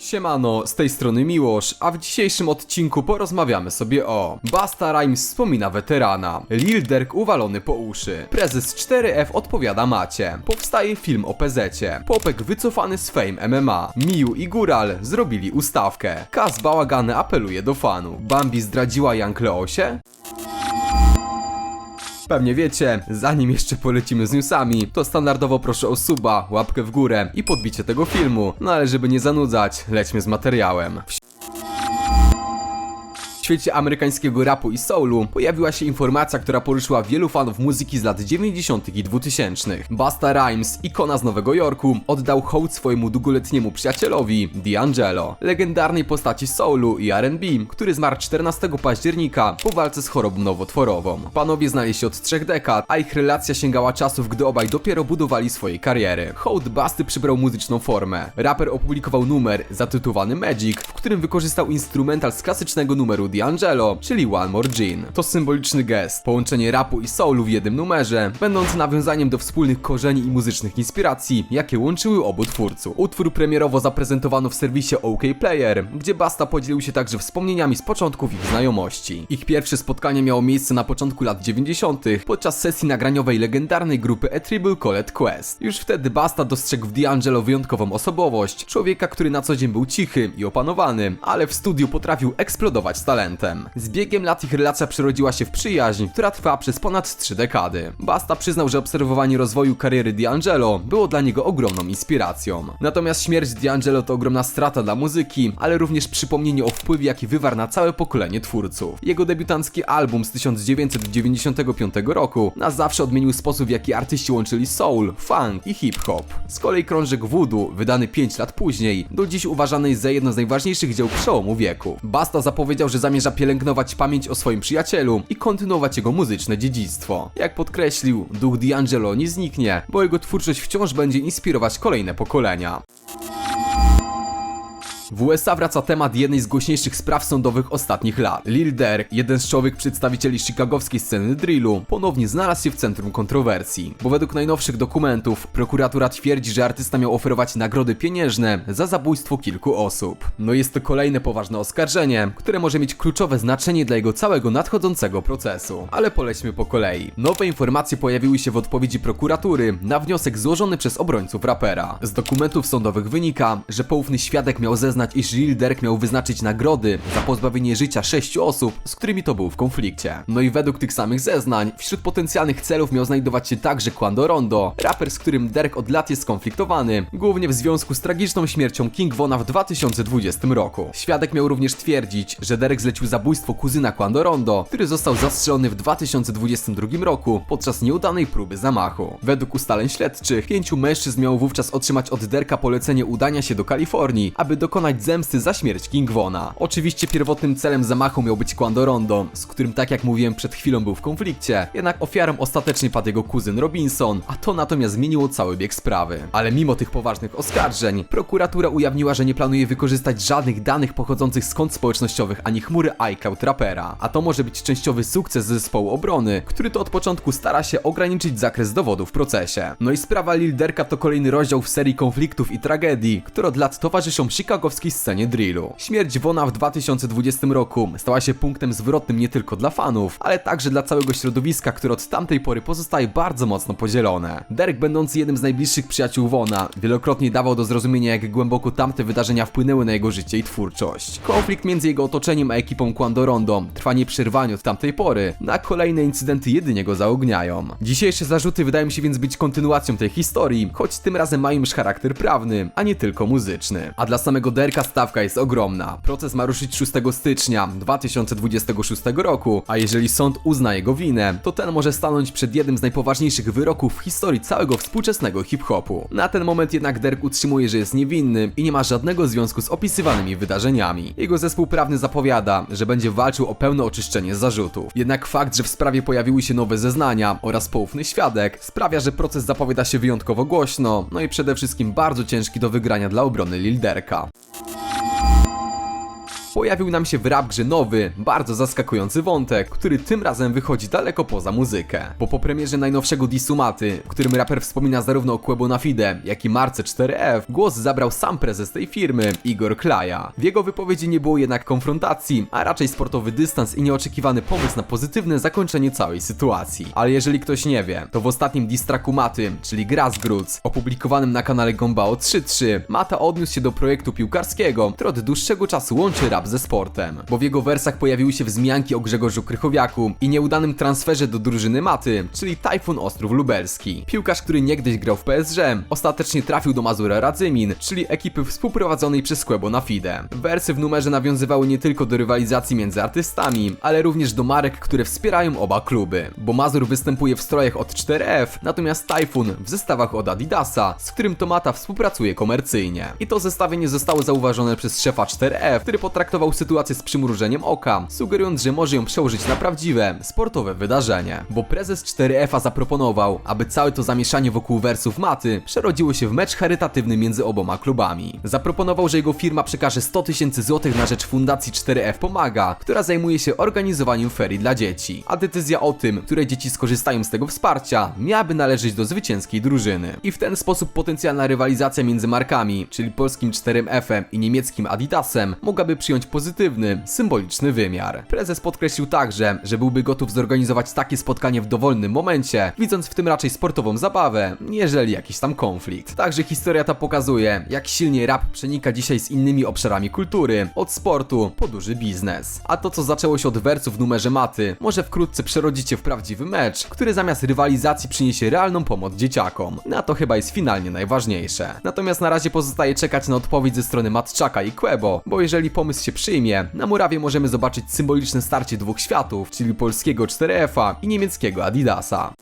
Siemano, z tej strony Miłosz, a w dzisiejszym odcinku porozmawiamy sobie o Basta Rhymes wspomina weterana, Lil Durk uwalony po uszy, prezes 4F odpowiada Macie, powstaje film o PZ-cie, Popek wycofany z Fame MMA, Miu i Góral zrobili ustawkę, Kaz Bałagany apeluje do fanów, Bambi zdradziła Young Leosie? Pewnie wiecie, zanim jeszcze polecimy z newsami, to standardowo proszę o suba, łapkę w górę i podbicie tego filmu. No ale żeby nie zanudzać, lećmy z materiałem. W świecie amerykańskiego rapu i soulu pojawiła się informacja, która poruszyła wielu fanów muzyki z lat 90. i 2000. Basta Rhymes, ikona z Nowego Jorku, oddał hołd swojemu długoletniemu przyjacielowi, D'Angelo, legendarnej postaci soulu i R&B, który zmarł 14 października po walce z chorobą nowotworową. Panowie znali się od trzech dekad, a ich relacja sięgała czasów, gdy obaj dopiero budowali swoje kariery. Hołd Basty przybrał muzyczną formę. Raper opublikował numer zatytułowany Magic, w którym wykorzystał instrumental z klasycznego numeru D'Angelo, czyli One More Gin. To symboliczny gest, połączenie rapu i soulu w jednym numerze, będący nawiązaniem do wspólnych korzeni i muzycznych inspiracji, jakie łączyły obu twórców. Utwór premierowo zaprezentowano w serwisie OK Player, gdzie Basta podzielił się także wspomnieniami z początków ich znajomości. Ich pierwsze spotkanie miało miejsce na początku lat 90. podczas sesji nagraniowej legendarnej grupy A Tribal Called Quest. Już wtedy Basta dostrzegł w D'Angelo wyjątkową osobowość, człowieka, który na co dzień był cichy i opanowany, ale w studiu potrafił eksplodować z Z biegiem lat ich relacja przerodziła się w przyjaźń, która trwała przez ponad trzy dekady. Basta przyznał, że obserwowanie rozwoju kariery D'Angelo było dla niego ogromną inspiracją. Natomiast śmierć D'Angelo to ogromna strata dla muzyki, ale również przypomnienie o wpływie, jaki wywarł na całe pokolenie twórców. Jego debiutancki album z 1995 roku na zawsze odmienił sposób, w jaki artyści łączyli soul, funk i hip-hop. Z kolei krążek Voodoo, wydany 5 lat później, do dziś uważany jest za jedno z najważniejszych dzieł przełomu wieku. Basta zapowiedział, że zamierza pielęgnować pamięć o swoim przyjacielu i kontynuować jego muzyczne dziedzictwo. Jak podkreślił, duch D'Angelo nie zniknie, bo jego twórczość wciąż będzie inspirować kolejne pokolenia. W USA wraca temat jednej z głośniejszych spraw sądowych ostatnich lat. Lil Durk, jeden z czołowych przedstawicieli chicagowskiej sceny drillu, ponownie znalazł się w centrum kontrowersji, bo według najnowszych dokumentów prokuratura twierdzi, że artysta miał oferować nagrody pieniężne za zabójstwo kilku osób. No jest to kolejne poważne oskarżenie, które może mieć kluczowe znaczenie dla jego całego nadchodzącego procesu. Ale polećmy po kolei. Nowe informacje pojawiły się w odpowiedzi prokuratury na wniosek złożony przez obrońców rapera. Z dokumentów sądowych wynika, że poufny świadek miał zeznać, iż Lil Durk miał wyznaczyć nagrody za pozbawienie życia sześciu osób, z którymi to był w konflikcie. No i według tych samych zeznań, wśród potencjalnych celów miał znajdować się także Quando Rondo, raper, z którym Durk od lat jest skonfliktowany, głównie w związku z tragiczną śmiercią King Vona w 2020 roku. Świadek miał również twierdzić, że Derek zlecił zabójstwo kuzyna Quando Rondo, który został zastrzelony w 2022 roku podczas nieudanej próby zamachu. Według ustaleń śledczych, pięciu mężczyzn miało wówczas otrzymać od Derka polecenie udania się do Kalifornii, aby dokonać zemsty za śmierć King Vona. Oczywiście pierwotnym celem zamachu miał być Quando Rondo, z którym tak jak mówiłem przed chwilą był w konflikcie, jednak ofiarą ostatecznie padł jego kuzyn Robinson, a to natomiast zmieniło cały bieg sprawy. Ale mimo tych poważnych oskarżeń, prokuratura ujawniła, że nie planuje wykorzystać żadnych danych pochodzących z kont społecznościowych ani chmury iCloud rapera, a to może być częściowy sukces zespołu obrony, który to od początku stara się ograniczyć zakres dowodów w procesie. No i sprawa Lil Durka to kolejny rozdział w serii konfliktów i tragedii, które od lat towarzyszą chicagowskiej scenie drillu. Śmierć Wona w 2020 roku stała się punktem zwrotnym nie tylko dla fanów, ale także dla całego środowiska, które od tamtej pory pozostaje bardzo mocno podzielone. Derek, będący jednym z najbliższych przyjaciół Wona, wielokrotnie dawał do zrozumienia, jak głęboko tamte wydarzenia wpłynęły na jego życie i twórczość. Konflikt między jego otoczeniem a ekipą Quando Rondo trwa nieprzerwanie od tamtej pory, na kolejne incydenty jedynie go zaogniają. Dzisiejsze zarzuty wydają się więc być kontynuacją tej historii, choć tym razem mają już charakter prawny, a nie tylko muzyczny. A dla samego Derka stawka jest ogromna. Proces ma ruszyć 6 stycznia 2026 roku, a jeżeli sąd uzna jego winę, to ten może stanąć przed jednym z najpoważniejszych wyroków w historii całego współczesnego hip-hopu. Na ten moment jednak Derek utrzymuje, że jest niewinny i nie ma żadnego związku z opisywanymi wydarzeniami. Jego zespół prawny zapowiada, że będzie walczył o pełne oczyszczenie zarzutów. Jednak fakt, że w sprawie pojawiły się nowe zeznania oraz poufny świadek, sprawia, że proces zapowiada się wyjątkowo głośno, no i przede wszystkim bardzo ciężki do wygrania dla obrony Lilderka. Thank you. Pojawił nam się w rap grze nowy, bardzo zaskakujący wątek, który tym razem wychodzi daleko poza muzykę. Bo po premierze najnowszego disu Maty, w którym raper wspomina zarówno o Quebo na Fide, jak i Marce 4F, głos zabrał sam prezes tej firmy, Igor Klaja. W jego wypowiedzi nie było jednak konfrontacji, a raczej sportowy dystans i nieoczekiwany pomysł na pozytywne zakończenie całej sytuacji. Ale jeżeli ktoś nie wie, to w ostatnim distraku Maty, czyli Grassroots, opublikowanym na kanale Gombao 3.3, Mata odniósł się do projektu piłkarskiego, który od dłuższego czasu łączy rap ze sportem. Bo w jego wersach pojawiły się wzmianki o Grzegorzu Krychowiaku i nieudanym transferze do drużyny Maty, czyli Tajfun Ostrów Lubelski. Piłkarz, który niegdyś grał w PSG, ostatecznie trafił do Mazura Radzymin, czyli ekipy współprowadzonej przez Quebo na Fide. Wersy w numerze nawiązywały nie tylko do rywalizacji między artystami, ale również do marek, które wspierają oba kluby. Bo Mazur występuje w strojach od 4F, natomiast Typhoon w zestawach od Adidasa, z którym Tomata współpracuje komercyjnie. I to zestawienie zostało zauważone przez szefa 4F, który potraktował sytuację z przymrużeniem oka, sugerując, że może ją przełożyć na prawdziwe, sportowe wydarzenie. Bo prezes 4F-a zaproponował, aby całe to zamieszanie wokół wersów maty przerodziło się w mecz charytatywny między oboma klubami. Zaproponował, że jego firma przekaże 100 tysięcy złotych na rzecz fundacji 4F Pomaga, która zajmuje się organizowaniem ferii dla dzieci. A decyzja o tym, które dzieci skorzystają z tego wsparcia, miałaby należeć do zwycięskiej drużyny. I w ten sposób potencjalna rywalizacja między markami, czyli polskim 4F-em i niemieckim Adidasem, mogłaby przyjąć pozytywny, symboliczny wymiar. Prezes podkreślił także, że byłby gotów zorganizować takie spotkanie w dowolnym momencie, widząc w tym raczej sportową zabawę, nieżeli jakiś tam konflikt. Także historia ta pokazuje, jak silnie rap przenika dzisiaj z innymi obszarami kultury, od sportu po duży biznes. A to, co zaczęło się od wersów w numerze maty, może wkrótce przerodzić się w prawdziwy mecz, który zamiast rywalizacji przyniesie realną pomoc dzieciakom. Na to chyba jest finalnie najważniejsze. Natomiast na razie pozostaje czekać na odpowiedź ze strony Matczaka i Quebo, bo jeżeli pomysł się przyjmie, na murawie możemy zobaczyć symboliczne starcie dwóch światów, czyli polskiego 4F-a i niemieckiego Adidasa.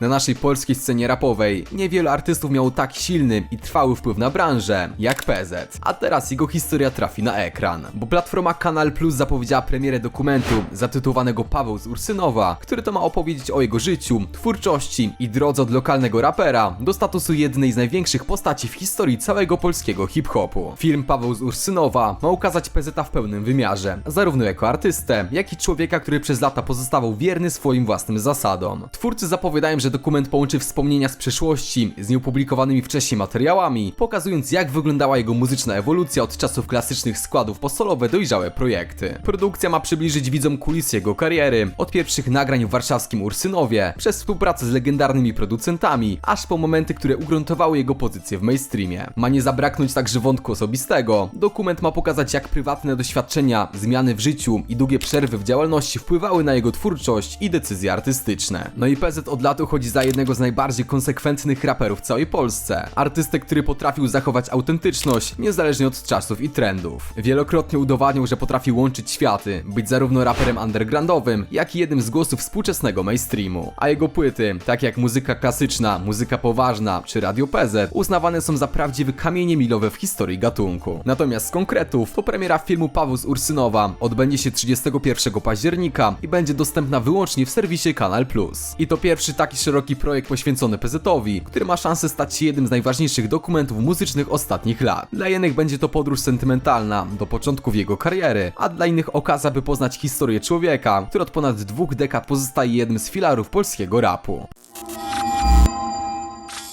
Na naszej polskiej scenie rapowej niewiele artystów miało tak silny i trwały wpływ na branżę jak PZ. A teraz jego historia trafi na ekran, bo platforma Kanal Plus zapowiedziała premierę dokumentu zatytułowanego Paweł z Ursynowa, który to ma opowiedzieć o jego życiu, twórczości i drodze od lokalnego rapera do statusu jednej z największych postaci w historii całego polskiego hip-hopu. Film Paweł z Ursynowa ma ukazać PZ w pełnym wymiarze, zarówno jako artystę, jak i człowieka, który przez lata pozostawał wierny swoim własnym zasadom. Twórcy zapowiadają, że dokument połączy wspomnienia z przeszłości z nieopublikowanymi wcześniej materiałami, pokazując jak wyglądała jego muzyczna ewolucja od czasów klasycznych składów po solowe dojrzałe projekty. Produkcja ma przybliżyć widzom kulisy jego kariery, od pierwszych nagrań w warszawskim Ursynowie, przez współpracę z legendarnymi producentami, aż po momenty, które ugruntowały jego pozycję w mainstreamie. Ma nie zabraknąć także wątku osobistego. Dokument ma pokazać jak prywatne doświadczenia, zmiany w życiu i długie przerwy w działalności wpływały na jego twórczość i decyzje artystyczne. No i PZ od lat uchodzi za jednego z najbardziej konsekwentnych raperów w całej Polsce. Artystę, który potrafił zachować autentyczność, niezależnie od czasów i trendów. Wielokrotnie udowadniał, że potrafi łączyć światy, być zarówno raperem undergroundowym, jak i jednym z głosów współczesnego mainstreamu. A jego płyty, tak jak muzyka klasyczna, muzyka poważna czy Radio PZ, uznawane są za prawdziwe kamienie milowe w historii gatunku. Natomiast z konkretów, to premiera filmu Paweł z Ursynowa odbędzie się 31 października i będzie dostępna wyłącznie w serwisie Kanal Plus. I to pierwszy taki szeroki projekt poświęcony PZ-owi, który ma szansę stać się jednym z najważniejszych dokumentów muzycznych ostatnich lat. Dla jednych będzie to podróż sentymentalna do początków jego kariery, a dla innych okazja, by poznać historię człowieka, który od ponad dwóch dekad pozostaje jednym z filarów polskiego rapu.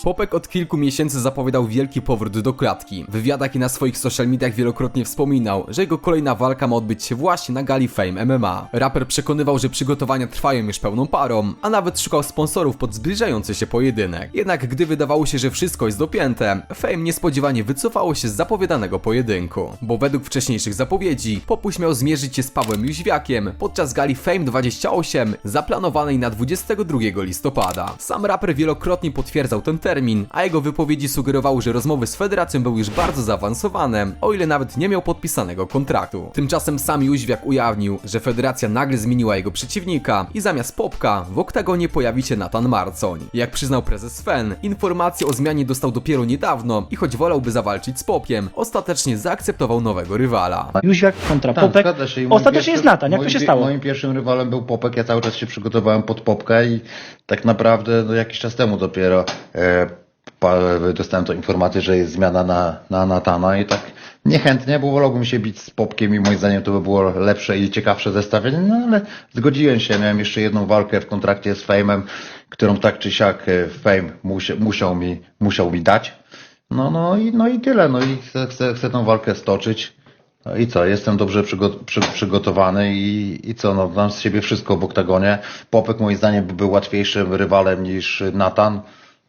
Popek od kilku miesięcy zapowiadał wielki powrót do klatki. W wywiadach i na swoich social mediach wielokrotnie wspominał, że jego kolejna walka ma odbyć się właśnie na gali Fame MMA. Raper przekonywał, że przygotowania trwają już pełną parą, a nawet szukał sponsorów pod zbliżający się pojedynek. Jednak gdy wydawało się, że wszystko jest dopięte, Fame niespodziewanie wycofało się z zapowiadanego pojedynku. Bo według wcześniejszych zapowiedzi, Popuś miał zmierzyć się z Pawłem Jóźwiakiem podczas gali Fame 28 zaplanowanej na 22 listopada. Sam raper wielokrotnie potwierdzał ten termin, a jego wypowiedzi sugerowały, że rozmowy z federacją były już bardzo zaawansowane, o ile nawet nie miał podpisanego kontraktu. Tymczasem sam Jóźwiak ujawnił, że federacja nagle zmieniła jego przeciwnika i zamiast Popka w oktagonie pojawi się Nathan Marcoń. Jak przyznał prezes Sven, informację o zmianie dostał dopiero niedawno i choć wolałby zawalczyć z Popiem, ostatecznie zaakceptował nowego rywala. Jóźwiak kontra Tak, Popek. zgadza się. I moim Ostatecznie pierwszym- jest Natan. Jak to moim się stało? Moim pierwszym rywalem był Popek, ja cały czas się przygotowałem pod Popkę i tak naprawdę no, jakiś czas temu dopiero e, dostałem tą informację, że jest zmiana na, na Natana i tak Niechętnie, bo wolałbym się bić z Popkiem i moim zdaniem to by było lepsze i ciekawsze zestawienie, no ale zgodziłem się, miałem jeszcze jedną walkę w kontrakcie z Fame'em, którą tak czy siak e, Fame musi, musiał, mi, musiał mi dać. No, no, i, no i tyle, no i chcę, chcę, chcę tą walkę stoczyć. No i co, jestem dobrze przygo- przy, przygotowany i, i co, no dam z siebie wszystko w oktagonie. Popek moim zdaniem był łatwiejszym rywalem niż Natan.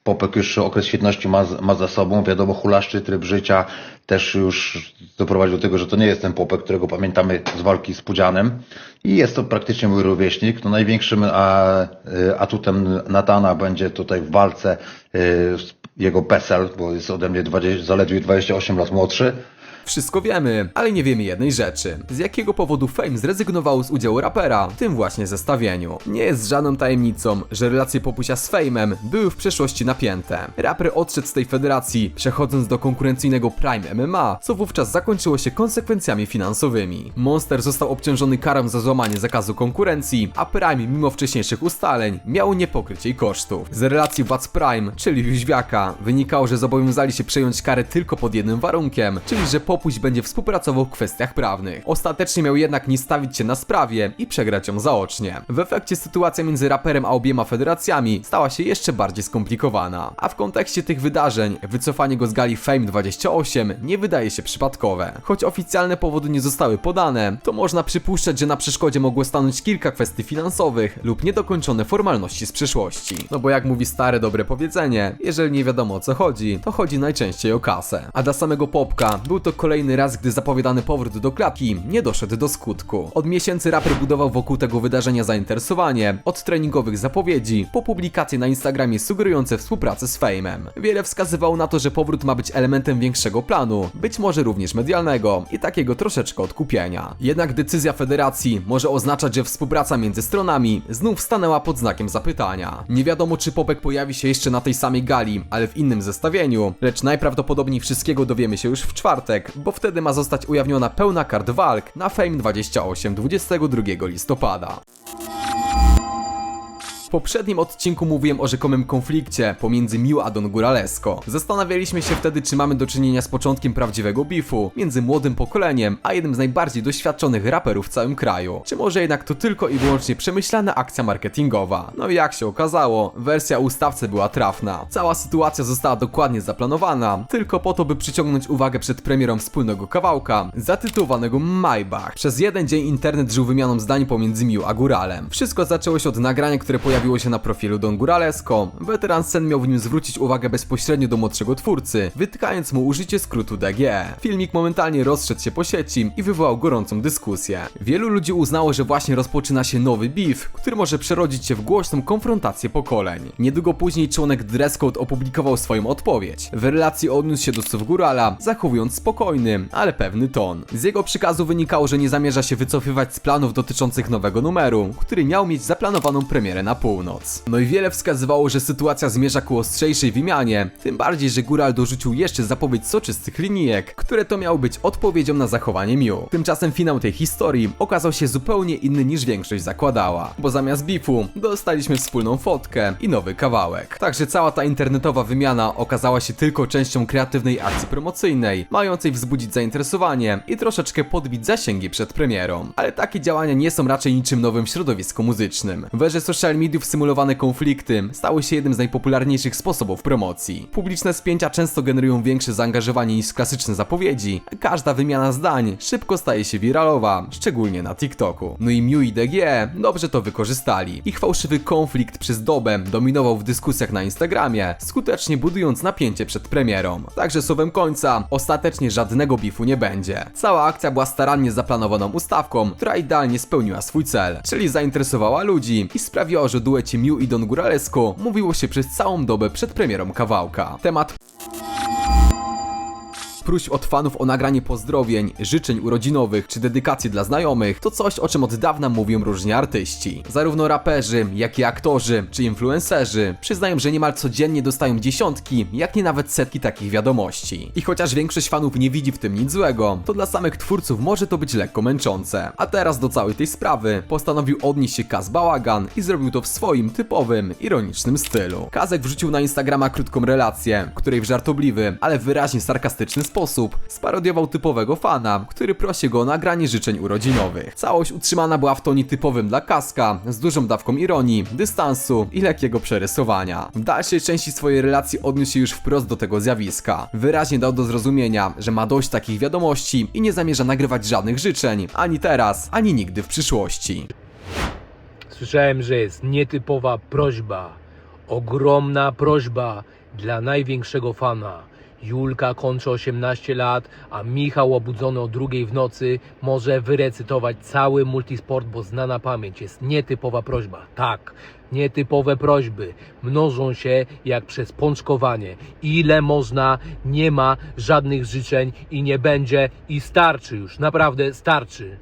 Popek już okres świetności ma, ma za sobą, wiadomo, hulaszczy tryb życia też już doprowadził do tego, że to nie jest ten Popek, którego pamiętamy z walki z Pudzianem i jest to praktycznie mój rówieśnik. No największym a, y, atutem Natana będzie tutaj w walce y, jego PESEL, bo jest ode mnie 20, zaledwie 28 lat młodszy. Wszystko wiemy, ale nie wiemy jednej rzeczy. Z jakiego powodu Fame zrezygnował z udziału rapera w tym właśnie zestawieniu? Nie jest żadną tajemnicą, że relacje Popusia z Fame'em były w przeszłości napięte. Raper odszedł z tej federacji, przechodząc do konkurencyjnego Prime MMA, co wówczas zakończyło się konsekwencjami finansowymi. Monster został obciążony karą za złamanie zakazu konkurencji, a Prime mimo wcześniejszych ustaleń miało nie pokryć jej kosztów. Z relacji władz Prime, czyli Jóźwiaka, wynikało, że zobowiązali się przejąć karę tylko pod jednym warunkiem, czyli że Popuś będzie współpracował w kwestiach prawnych. Ostatecznie miał jednak nie stawić się na sprawie i przegrać ją zaocznie. W efekcie sytuacja między raperem a obiema federacjami stała się jeszcze bardziej skomplikowana. A w kontekście tych wydarzeń, wycofanie go z gali Fame 28 nie wydaje się przypadkowe. Choć oficjalne powody nie zostały podane, to można przypuszczać, że na przeszkodzie mogło stanąć kilka kwestii finansowych lub niedokończone formalności z przeszłości. No bo jak mówi stare dobre powiedzenie, jeżeli nie wiadomo o co chodzi, to chodzi najczęściej o kasę. A dla samego Popka był to kolejny raz, gdy zapowiadany powrót do klatki nie doszedł do skutku. Od miesięcy raper budował wokół tego wydarzenia zainteresowanie, od treningowych zapowiedzi, po publikacje na Instagramie sugerujące współpracę z Fame'em. Wiele wskazywało na to, że powrót ma być elementem większego planu, być może również medialnego i takiego troszeczkę odkupienia. Jednak decyzja federacji może oznaczać, że współpraca między stronami znów stanęła pod znakiem zapytania. Nie wiadomo, czy Popek pojawi się jeszcze na tej samej gali, ale w innym zestawieniu, lecz najprawdopodobniej wszystkiego dowiemy się już w czwartek, bo wtedy ma zostać ujawniona pełna kart walk na Fame 28 22 listopada. W poprzednim odcinku mówiłem o rzekomym konflikcie pomiędzy Miu a Don Guralesco. Zastanawialiśmy się wtedy, czy mamy do czynienia z początkiem prawdziwego bifu między młodym pokoleniem a jednym z najbardziej doświadczonych raperów w całym kraju. Czy może jednak to tylko i wyłącznie przemyślana akcja marketingowa? No i jak się okazało, wersja o ustawce była trafna. Cała sytuacja została dokładnie zaplanowana, tylko po to, by przyciągnąć uwagę przed premierą wspólnego kawałka, zatytułowanego Maybach. Przez jeden dzień internet żył wymianą zdań pomiędzy Miu a Góralem. Wszystko zaczęło się od nagrania, które pojawiło się na profilu Don Guralesco. Weteran scen miał w nim zwrócić uwagę bezpośrednio do młodszego twórcy, wytykając mu użycie skrótu DG. Filmik momentalnie rozszedł się po sieci i wywołał gorącą dyskusję. Wielu ludzi uznało, że właśnie rozpoczyna się nowy beef, który może przerodzić się w głośną konfrontację pokoleń. Niedługo później członek Dresscode opublikował swoją odpowiedź. W relacji odniósł się do słów Górala, zachowując spokojny, ale pewny ton. Z jego przekazu wynikało, że nie zamierza się wycofywać z planów dotyczących nowego numeru, który miał mieć zaplanowaną premierę na północ. No i wiele wskazywało, że sytuacja zmierza ku ostrzejszej wymianie, tym bardziej, że Góral dorzucił jeszcze zapowiedź soczystych linijek, które to miały być odpowiedzią na zachowanie Miu. Tymczasem finał tej historii okazał się zupełnie inny niż większość zakładała, bo zamiast bifu dostaliśmy wspólną fotkę i nowy kawałek. Także cała ta internetowa wymiana okazała się tylko częścią kreatywnej akcji promocyjnej, mającej wzbudzić zainteresowanie i troszeczkę podbić zasięgi przed premierą. Ale takie działania nie są raczej niczym nowym w środowisku muzycznym. W erze social mediów symulowane konflikty stały się jednym z najpopularniejszych sposobów promocji. Publiczne spięcia często generują większe zaangażowanie niż klasyczne zapowiedzi, każda wymiana zdań szybko staje się wiralowa, szczególnie na TikToku. No i Miu i DG dobrze to wykorzystali. Ich fałszywy konflikt przez dobę dominował w dyskusjach na Instagramie, skutecznie budując napięcie przed premierą. Także słowem końca, ostatecznie żadnego bifu nie będzie. Cała akcja była starannie zaplanowaną ustawką, która idealnie spełniła swój cel, czyli zainteresowała ludzi i sprawiła, że duecie Miu i Don Guralesco mówiło się przez całą dobę przed premierą kawałka. Temat próśb od fanów o nagranie pozdrowień, życzeń urodzinowych czy dedykacji dla znajomych to coś, o czym od dawna mówią różni artyści. Zarówno raperzy, jak i aktorzy czy influencerzy przyznają, że niemal codziennie dostają dziesiątki, jak nie nawet setki takich wiadomości. I chociaż większość fanów nie widzi w tym nic złego, to dla samych twórców może to być lekko męczące. A teraz do całej tej sprawy postanowił odnieść się Kaz Bałagan i zrobił to w swoim typowym, ironicznym stylu. Kazek wrzucił na Instagrama krótką relację, której w żartobliwy, ale wyraźnie sarkastyczny sposób sposób sparodiował typowego fana, który prosi go o nagranie życzeń urodzinowych. Całość utrzymana była w tonie typowym dla Kaska, z dużą dawką ironii, dystansu i lekkiego przerysowania. W dalszej części swojej relacji odniósł się już wprost do tego zjawiska. Wyraźnie dał do zrozumienia, że ma dość takich wiadomości i nie zamierza nagrywać żadnych życzeń, ani teraz, ani nigdy w przyszłości. Słyszałem, że jest nietypowa prośba. Ogromna prośba dla największego fana. Julka kończy 18 lat, a Michał obudzony o drugiej w nocy może wyrecytować cały multisport, bo zna na pamięć. Jest nietypowa prośba. Tak, nietypowe prośby mnożą się jak przez pączkowanie. Ile można, nie ma żadnych życzeń i nie będzie i starczy już, naprawdę starczy.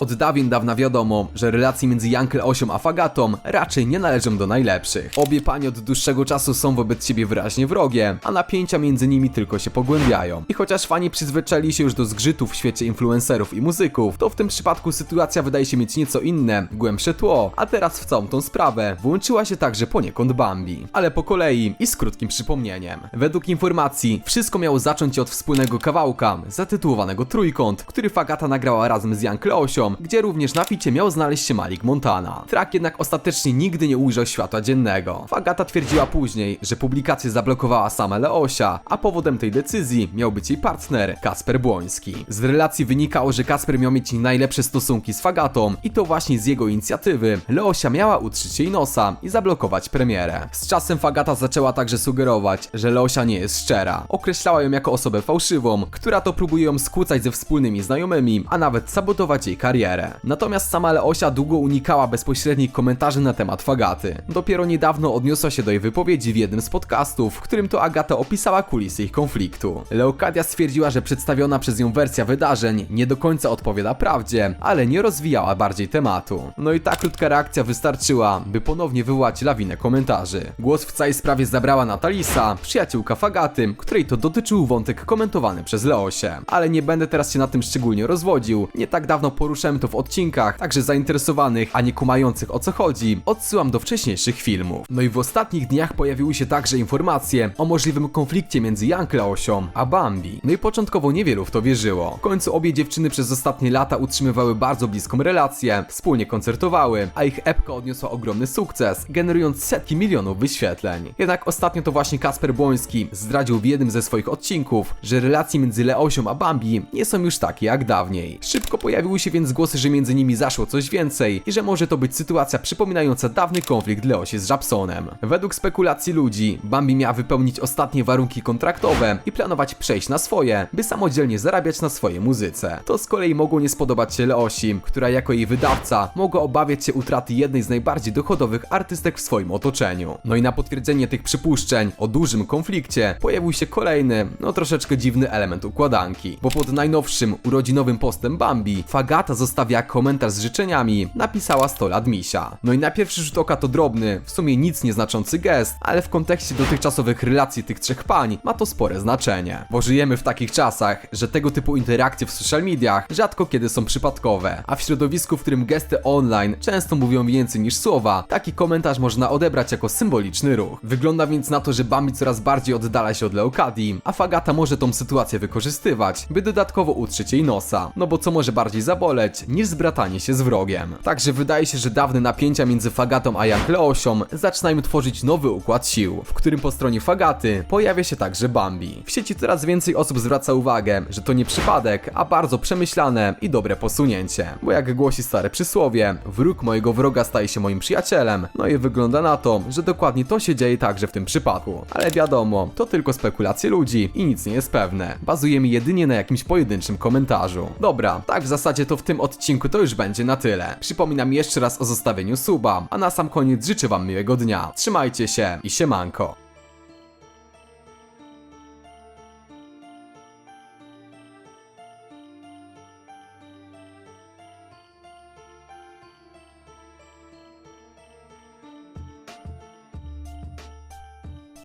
Od dawien dawna wiadomo, że relacje między Jankel Osią a Fagatą raczej nie należą do najlepszych. Obie panie od dłuższego czasu są wobec siebie wyraźnie wrogie, a napięcia między nimi tylko się pogłębiają. I chociaż fani przyzwyczaili się już do zgrzytów w świecie influencerów i muzyków, to w tym przypadku sytuacja wydaje się mieć nieco inne, głębsze tło, a teraz w całą tą sprawę włączyła się także poniekąd Bambi. Ale po kolei i z krótkim przypomnieniem. Według informacji wszystko miało zacząć się od wspólnego kawałka, zatytułowanego Trójkąt, który Fagata nagrała razem z Jankel Osią, gdzie również na ficie miał znaleźć się Malik Montana. Track jednak ostatecznie nigdy nie ujrzał światła dziennego. Fagata twierdziła później, że publikację zablokowała sama Leosia, a powodem tej decyzji miał być jej partner, Kasper Błoński. Z relacji wynikało, że Kasper miał mieć najlepsze stosunki z Fagatą i to właśnie z jego inicjatywy Leosia miała utrzeć jej nosa i zablokować premierę. Z czasem Fagata zaczęła także sugerować, że Leosia nie jest szczera. Określała ją jako osobę fałszywą, która to próbuje ją skłócać ze wspólnymi znajomymi, a nawet sabotować jej karierę. Natomiast sama Leosia długo unikała bezpośrednich komentarzy na temat Fagaty. Dopiero niedawno odniosła się do jej wypowiedzi w jednym z podcastów, w którym to Agata opisała kulisy ich konfliktu. Leokadia stwierdziła, że przedstawiona przez nią wersja wydarzeń nie do końca odpowiada prawdzie, ale nie rozwijała bardziej tematu. No i ta krótka reakcja wystarczyła, by ponownie wywołać lawinę komentarzy. Głos w całej sprawie zabrała Natalisa, przyjaciółka Fagaty, której to dotyczył wątek komentowany przez Leosię. Ale nie będę teraz się na tym szczególnie rozwodził. Nie tak dawno poruszałem to w odcinkach, także zainteresowanych, a nie kumających o co chodzi, odsyłam do wcześniejszych filmów. No i w ostatnich dniach pojawiły się także informacje o możliwym konflikcie między Jankleosią a Bambi. No i początkowo niewielu w to wierzyło. W końcu obie dziewczyny przez ostatnie lata utrzymywały bardzo bliską relację, wspólnie koncertowały, a ich epka odniosła ogromny sukces, generując setki milionów wyświetleń. Jednak ostatnio to właśnie Kasper Błoński zdradził w jednym ze swoich odcinków, że relacje między Leosią a Bambi nie są już takie jak dawniej. Szybko pojawiły się więc głosy, że między nimi zaszło coś więcej i że może to być sytuacja przypominająca dawny konflikt Leosi z Japsonem. Według spekulacji ludzi, Bambi miała wypełnić ostatnie warunki kontraktowe i planować przejść na swoje, by samodzielnie zarabiać na swojej muzyce. To z kolei mogło nie spodobać się Leosi, która jako jej wydawca mogła obawiać się utraty jednej z najbardziej dochodowych artystek w swoim otoczeniu. No i na potwierdzenie tych przypuszczeń o dużym konflikcie pojawił się kolejny, no troszeczkę dziwny element układanki, bo pod najnowszym urodzinowym postem Bambi Fagata zostawia komentarz z życzeniami, napisała 100 lat misia. No i na pierwszy rzut oka to drobny, w sumie nic nieznaczący gest, ale w kontekście dotychczasowych relacji tych trzech pań ma to spore znaczenie. Bo żyjemy w takich czasach, że tego typu interakcje w social mediach rzadko kiedy są przypadkowe, a w środowisku, w którym gesty online często mówią więcej niż słowa, taki komentarz można odebrać jako symboliczny ruch. Wygląda więc na to, że Bambi coraz bardziej oddala się od Leokadii, a Fagata może tą sytuację wykorzystywać, by dodatkowo utrzeć jej nosa. No bo co może bardziej zaboleć, niż zbratanie się z wrogiem. Także wydaje się, że dawne napięcia między Fagatą a Jankleosią zaczynają tworzyć nowy układ sił, w którym po stronie Fagaty pojawia się także Bambi. W sieci coraz więcej osób zwraca uwagę, że to nie przypadek, a bardzo przemyślane i dobre posunięcie. Bo jak głosi stare przysłowie, wróg mojego wroga staje się moim przyjacielem. No i wygląda na to, że dokładnie to się dzieje także w tym przypadku. Ale wiadomo, to tylko spekulacje ludzi i nic nie jest pewne. Bazujemy jedynie na jakimś pojedynczym komentarzu. Dobra, tak w zasadzie to w odcinku to już będzie na tyle. Przypominam jeszcze raz o zostawieniu suba, a na sam koniec życzę wam miłego dnia. Trzymajcie się i siemanko.